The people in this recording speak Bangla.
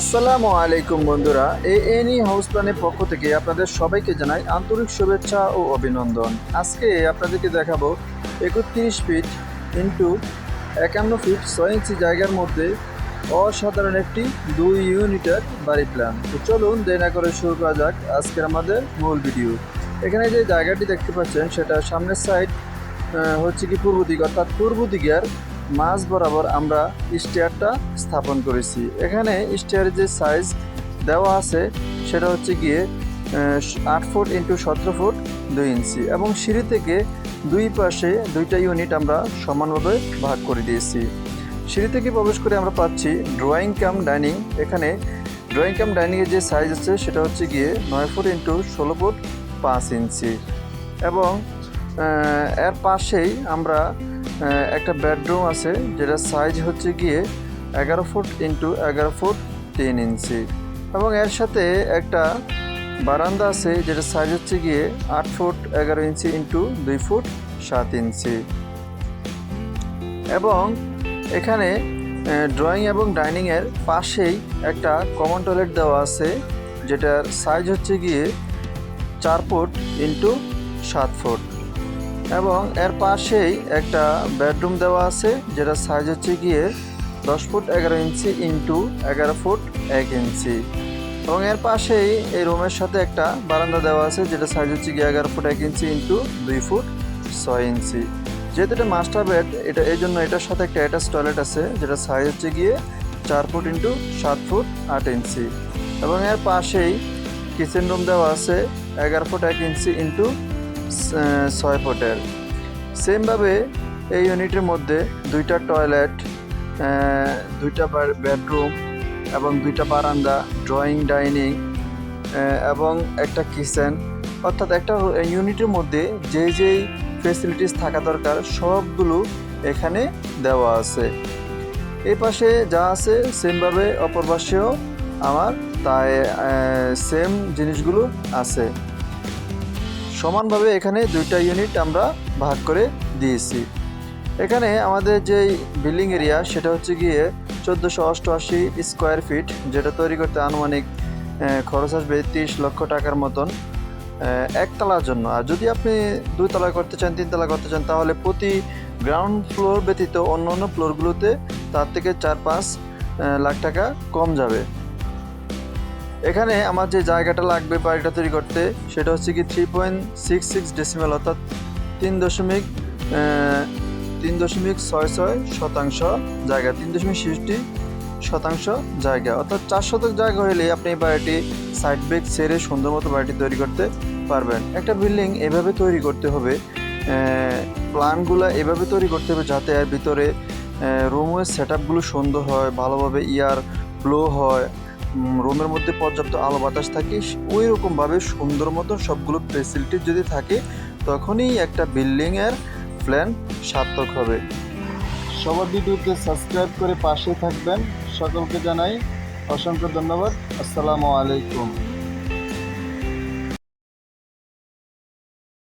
আসসালামু আলাইকুম বন্ধুরা এ এনি হাউস প্ল্যানের পক্ষ থেকে আপনাদের সবাইকে জানাই আন্তরিক শুভেচ্ছা ও অভিনন্দন। আজকে আপনাদেরকে দেখাবো একত্রিশ ফিট ইন্টু একান্ন ফিট ছয় ইঞ্চি জায়গার মধ্যে অসাধারণ একটি দুই ইউনিটের বাড়ি প্ল্যান। তো চলুন দেরি না করে শুরু করা যাক আজকের আমাদের মূল ভিডিও। এখানে যে জায়গাটি দেখতে পাচ্ছেন, সেটা সামনের সাইড হচ্ছে কি পূর্ব দিক, অর্থাৎ পূর্ব দিকের মাঝ বরাবর আমরা স্টেয়ারটা স্থাপন করেছি। এখানে স্টেয়ারের যে সাইজ দেওয়া আছে, সেটা হচ্ছে গিয়ে আট ফুট ইন্টু সতেরো ফুট দুই ইঞ্চি এবং সিঁড়ি থেকে দুই পাশে দুইটা ইউনিট আমরা সমানভাবে ভাগ করে দিয়েছি। সিঁড়ি থেকে প্রবেশ করে আমরা পাচ্ছি ড্রয়িং কাম ডাইনিং এখানে ড্রয়িং কাম ডাইনিংয়ের যে সাইজ আছে, সেটা হচ্ছে গিয়ে নয় ফুট ইন্টু ষোলো ফুট পাঁচ ইঞ্চি এবং এর পাশেই আমরা একটা বেডরুম আছে, যেটার সাইজ হচ্ছে গিয়ে এগারো ফুট ইন্টু এগারো ফুট তিন ইঞ্চি। এবং এর সাথে একটা বারান্দা আছে, যেটার সাইজ হচ্ছে গিয়ে আট ফুট এগারো ইঞ্চি ইন্টু দুই ফুট সাত ইঞ্চি। এবং এখানে ড্রয়িং এবং ডাইনিংয়ের পাশেই একটা কমন টয়লেট দেওয়া আছে, যেটার সাইজ হচ্ছে গিয়ে চার ফুট ইন্টু সাত ফুট এবং এর পাশেই একটা বেডরুম দেওয়া আছে যেটা সাইজ হচ্ছে গিয়ে দশ ফুট এগারো ইঞ্চি ইন্টু এগারো ফুট এক ইঞ্চি। এবং এর পাশেই এই রুমের সাথে একটা বারান্দা দেওয়া আছে যেটা সাইজ হচ্ছে গিয়ে এগারো ফুট এক ইঞ্চি ইন্টু দুই ফুট ছয় ইঞ্চি। যেহেতু এটা মাস্টার বেড এটা, এই জন্য এটার সাথে একটা অ্যাটাচ টয়লেট আছে যেটা সাইজ হচ্ছে গিয়ে চার ফুট ইন্টু সাত ফুট আট ইঞ্চি। এবং এর পাশেই কিচেন রুম দেওয়া আছে, এগারো ফুট এক ইঞ্চি ইন্টু ছয় ফুটের সেমভাবে এই ইউনিটের মধ্যে দুইটা টয়লেট দুইটা বেডরুম এবং দুইটা বারান্দা, ড্রয়িং, ডাইনিং এবং একটা কিচেন। অর্থাৎ একটা ইউনিটের মধ্যে যে যেই ফেসিলিটিস থাকা দরকার, সবগুলো এখানে দেওয়া আছে। এই পাশে যা আছে, সেমভাবে অপর পাশেও আমার তাই সেম জিনিসগুলো আছে। সমানভাবে এখানে দুইটা ইউনিট আমরা ভাগ করে দিয়েছি। এখানে আমাদের যে বিল্ডিং এরিয়া সেটা হচ্ছে গিয়ে চোদ্দোশো অষ্টআশি স্কোয়ার ফিট যেটা তৈরি করতে আনুমানিক খরচ আসবে তিরিশ লক্ষ টাকার মতন একতলার জন্য। আর যদি আপনি দুই তলা করতে চান, তিনতলা করতে চান, তাহলে প্রতি গ্রাউন্ড ফ্লোর ব্যতীত অন্য অন্য ফ্লোরগুলোতে তার থেকে চার পাঁচ লাখ টাকা কম যাবে। এখানে আমার যে জায়গাটা লাগবে বাড়িটা তৈরি করতে, সেটা হচ্ছে কি three point six six decimal অর্থাৎ তিন দশমিক তিন দশমিক ছয় ছয় শতাংশ জায়গা, তিন দশমিক ছেষট্টি শতাংশ জায়গা। অর্থাৎ চার শতক জায়গা হলে আপনি এই বাড়িটি সাইড বেগ ছেড়ে সুন্দর মতো বাড়িটি তৈরি করতে পারবেন। একটা বিল্ডিং এভাবে তৈরি করতে হবে প্ল্যানগুলো এভাবে তৈরি করতে হবে যাতে এর ভিতরে রুমের সেট আপগুলো সুন্দর হয়, ভালোভাবে ইয়ার ফ্লো হয়। রুমের মধ্যে পর্যাপ্ত আলো বাতাস থাকে ওই রকমভাবে সুন্দর মতন সবগুলো ফেসিলিটি যদি থাকে, তখনই একটা বিল্ডিংয়ের প্ল্যান সার্থক হবে। সবার ভিডিওতে সাবস্ক্রাইব করে পাশে থাকবেন। সকলকে জানাই অসংখ্য ধন্যবাদ। আসসালামু আলাইকুম।